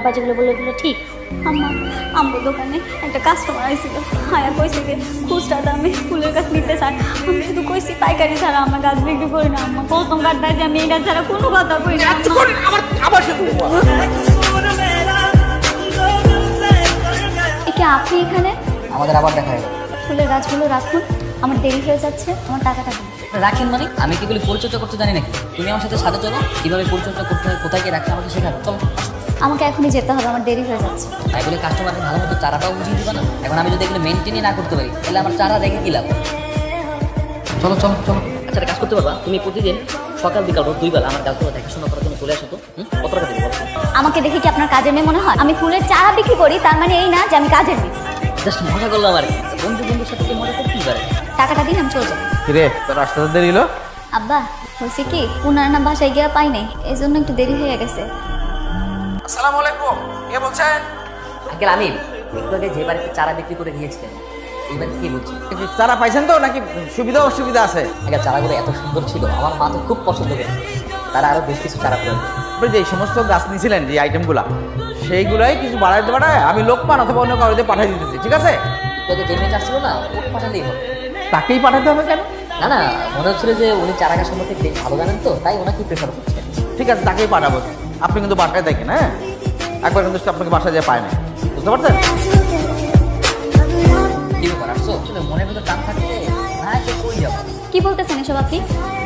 আব্বা যেগুলো বলল ওগুলো ঠিক। আম্মা আম্মু দোকানে একটা কাস্টমার আইছিল। হায়া কইছে যে খুচরা দামে ফুলের গাছ নিতে চায়। আমি শুধু কইছি পাইকারি ছাড়া আমার গাছ বিক্রি করি না আম্মা। প্রথম কাটটা যে আমি এটা ছাড়া কোনো কথা কই না। আমার আবার এ কি আপনি এখানে? আমাদের আবার দেখা হবে ফুলের গাছগুলো রাখুন আমার দেরি হয়ে যাচ্ছে আমার টাকাটা দিন। রাখেন মানে? আমি কি এগুলি পরিচর্যা করতে জানি নাকি? তুমি আমার সাথে সাথে চলো কীভাবে পরিচর্যা করতে হয় কোথায় গিয়ে রাখতে আমাকে শেখাবে? চলো। আমাকে এখনই যেতে হবে আমার দেরি হয়ে যাচ্ছে। তাই বলে কাস্টমারকে ভালো মতো চারাটাও বুঝিয়ে দিবা না? এখন আমি যদি এগুলো মেনটেনই না করতে পারি তাহলে আমার চারা রেখে কি লাভ? চলো চলো চলো। আচ্ছা একটা কাজ করতে পারবা? তুমি প্রতিদিন সকাল বিকাল রোজ দুই বেলা আমার গাছগুলো দেখাশোনা করার জন্য চলে আসো তো। হুম? কত টাকা দিবো আমাকে দেখে কি আপনার কাজের মেয়ে মনে হয়? আমি ফুলের চারা বিক্রি করি তার মানে এই না যে আমি কাজের মেয়ে। জাস্ট মজা করলাম আর। বন্ধু বন্ধুর সাথে কি মজা করতেই পারে? টাকাটা দিন আমি চলে যাব কিরে তোর রাস্তাতে দেরি হলো? আব্বা হয়েছে কি উনার না বাসায় গিয়ে পাই নাই এই জন্য একটু দেরি হয়ে গেছে। আসসালামু আলাইকুম। কে বলছেন? আঙ্কেল আমি একটু আগে যে বাড়িতে চারা বিক্রি করে গিয়েছিলেন এই বাড়িতে কি বলছি চারা পাইছেন তো নাকি সুবিধা অসুবিধা আছে? আগে চারাগুলো এত সুন্দর ছিল আমার মা তো খুব পছন্দ করে। তারা আরও বেশ কিছু চারা করে। যে সমস্ত গাছ নিয়েছিলেন যে আইটেমগুলা সেইগুলাই কিছু বাড়াইতে পাঠায় আমি লোকমান অথবা অন্য কাউকে পাঠিয়ে দিতেছি ঠিক আছে? একটু আগে যে মেয়েটা ছিল না ওকে পাঠালেই হবে। তাকেই পাঠাতে হবে কেন? না না মনে হচ্ছিল যে উনি চারা গাছ সম্পর্কে বেশ ভালো জানেন তো তাই ওনাকে প্রেফার করছেন। ঠিক আছে তাকেই পাঠাবো। আপনি কিন্তু বাসায় দেখেন হ্যাঁ? একবার কিন্তু আপনাকে বাসায় যেয়ে পায় না বুঝতে পারছেন? মনের ভিতর টান থাকলে না যে কই যাব? কি বলতেছেন এসব আপনি?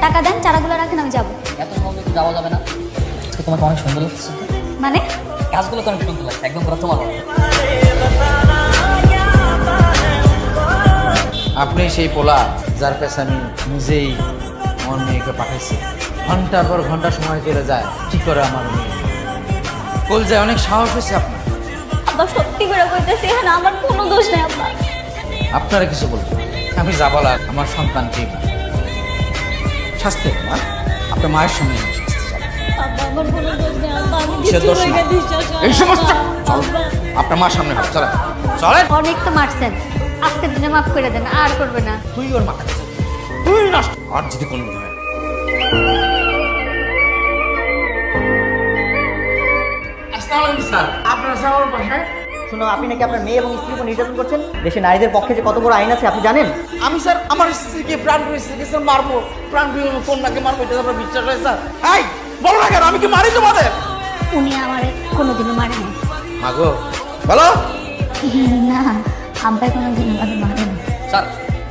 টাকা দেন চারাগুলো রাখেন আমি যাব। এত সহজে তো যাওয়া যাবে না। আজকে তোমাকে অনেক সুন্দর লাগছে। মানে? গাছগুলো তো অনেক সুন্দর লাগছে একদম পুরো তোমার মতো। আপনি সেই পোলা যার কাছে আমি নিজেই আমার মেয়েকে পাঠাইছি। ঘণ্টার পর ঘণ্টা সময় চলে যায়। কি করে আমার মেয়ে? কল যায় অনেক সাহস হয়েছে আপনার? আব্বা সত্যি করে কইতেছি এখানে আমার কোনো দোষ নেই আব্বা। আপনারা কিছু বলবেন আমি বলার আমার সন্তানকে শাস্তি না? আপনার মায়ের সঙ্গে এই সমস্ত আপনার মার সামনে হবে চলেন। চলেন। অনেক তো মারছেন। আজকের দিনে মাফ করে দেন আর করবে না। তুই ওর তুই নষ্ট আর যদি কোনো আপনার স্যার আমার বাসায় শুনো আপনি নাকি আপনার মেয়ে এবং স্ত্রীর উপর নির্যাতন করছেন? দেশে নারীদের পক্ষে যে কত বড় আইন আছে আপনি জানেন? আমি স্যার আমার স্ত্রীকে প্রাণ প্রিয় স্ত্রীকে স্যার মারবো। প্রাণ প্রিয় কন্যাকে মারবো এটা আপনার বিশ্বাস হয় স্যার। এই বলো না কেন আমি কি মারি তোমাদের? উনি আমার কোনোদিনও মারেনি। মাগো। বলো। না আব্বাই কোনোদিনও আমাকে মারেনি। স্যার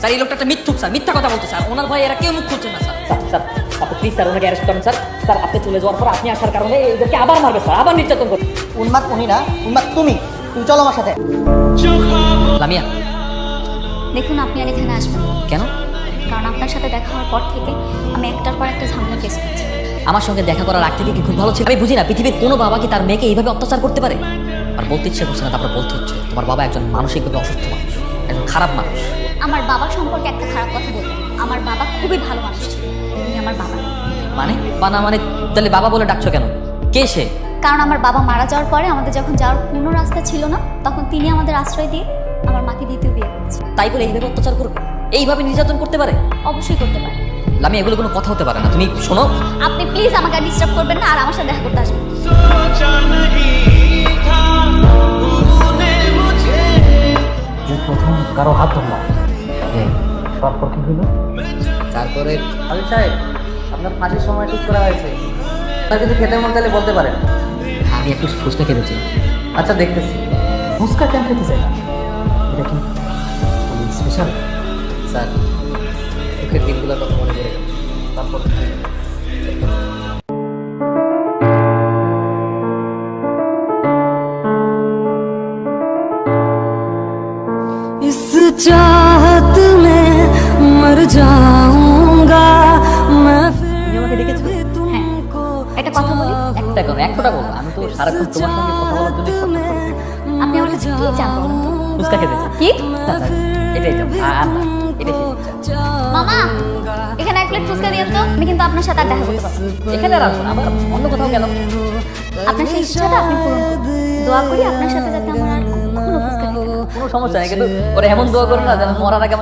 স্যার এই লোকটা একটা মিথ্যুক স্যার মিথ্যা কথা বলতো স্যার। ওনার ভাই এরা কেউ মুখ খুলছে না স্যার। স্যার স্যার আপনি প্লিজ স্যার ওনাকে অ্যারেস্ট করেন স্যার। স্যার আপনি চলে যাওয়ার পর আপনি আসার কারণে এদেরকে আবার মারবে স্যার আবার নির্যাতন করবে। উন্মাদ উনি না উন্মাদ তুমি। তুমি চলো আমার সাথে। লামিয়া। দেখুন আপনি আর এখানে আসবেন কেন? কারণ আপনার সাথে দেখা হওয়ার পর থেকে আমি একটার পর একটা ঝামেলা ফেস করছি। আমার সঙ্গে দেখা করার আগ থেকে কি খুব ভালো ছিল? আমি বুঝি না পৃথিবীর কোনো বাবা কি তার মেয়েকে এইভাবে অত্যাচার করতে পারে? আর বলতে ইচ্ছে করছে না তারপর বলতে হচ্ছে তোমার বাবা একজন মানসিকভাবে অসুস্থ মানুষ। একজন খারাপ মানুষ। আমার বাবা সম্পর্কে একটা খারাপ কথা বলব। আমার বাবা খুবই ভালো মানুষ। ছিল উনি আমার বাবা মানে? বা না মানে তাহলে বাবা বলে ডাকছো কেন? কে সে? কারণ আমার বাবা মারা যাওয়ার পরে আমাদের যখন যাওয়ার কোনো রাস্তা ছিল না তখন তিনি আমাদের আশ্রয় দিয়ে আমার মাকে দ্বিতীয় বিয়ে করেছে। তাই বলে এইভাবে অত্যাচার করবে? এইভাবে নির্যাতন করতে পারে? অবশ্যই করতে পারে। আমি এগুলো কোনো কথা হতে পারে না। তুমি শোনো। আপনি প্লিজ আমাকে ডিস্টার্ব করবেন না আর আমার সাথে দেখা করতে আসবেন। কারও হাত ধরলাম তারপর কি হলো তারপরে আলী সাহেব আপনার ফাঁসির সময় ঠিক করা হয়েছে। আপনার কিছু খেতে মন চাইলে বলতে পারেন। আমি একটু ফুচকা খেতেছি। আচ্ছা দেখতেছি। ফুচকা কেন খেতে চাই না এটা কি স্পেশাল স্যার সুখের দিনগুলোর কথা মনে পড়ে তারপর? चाहत में मर जाऊंगा मैं তুমি আমাকে ডেকেছো হ্যাঁ একটা কথা বলি একটা কেন একটা বলো আমি তো সারাক্ষণ তোমার সঙ্গে কথা বলার জন্য ফোন করি। আপনি আমার কাছে কি চান বলুন তো? ফুচকা খেতে চাই কি না, না, এটাই তো আ- আর না, এটাই শেষ। মামা এখানে এক প্লেট ফুচকা দিয়ে তো আমি কিন্তু আপনার সাথে আর দেখা করতে পারবো না। এখানে রাখবো না, আবার অন্য কোথাও গেল আপনার সেই ইচ্ছাটা আপনি পূরণ করুন দোয়া করি আপনার সাথে যাতে আমার কোনো সমস্যা নেই কিন্তু ওরা এমন দোয়া করে না যেন মরার আগে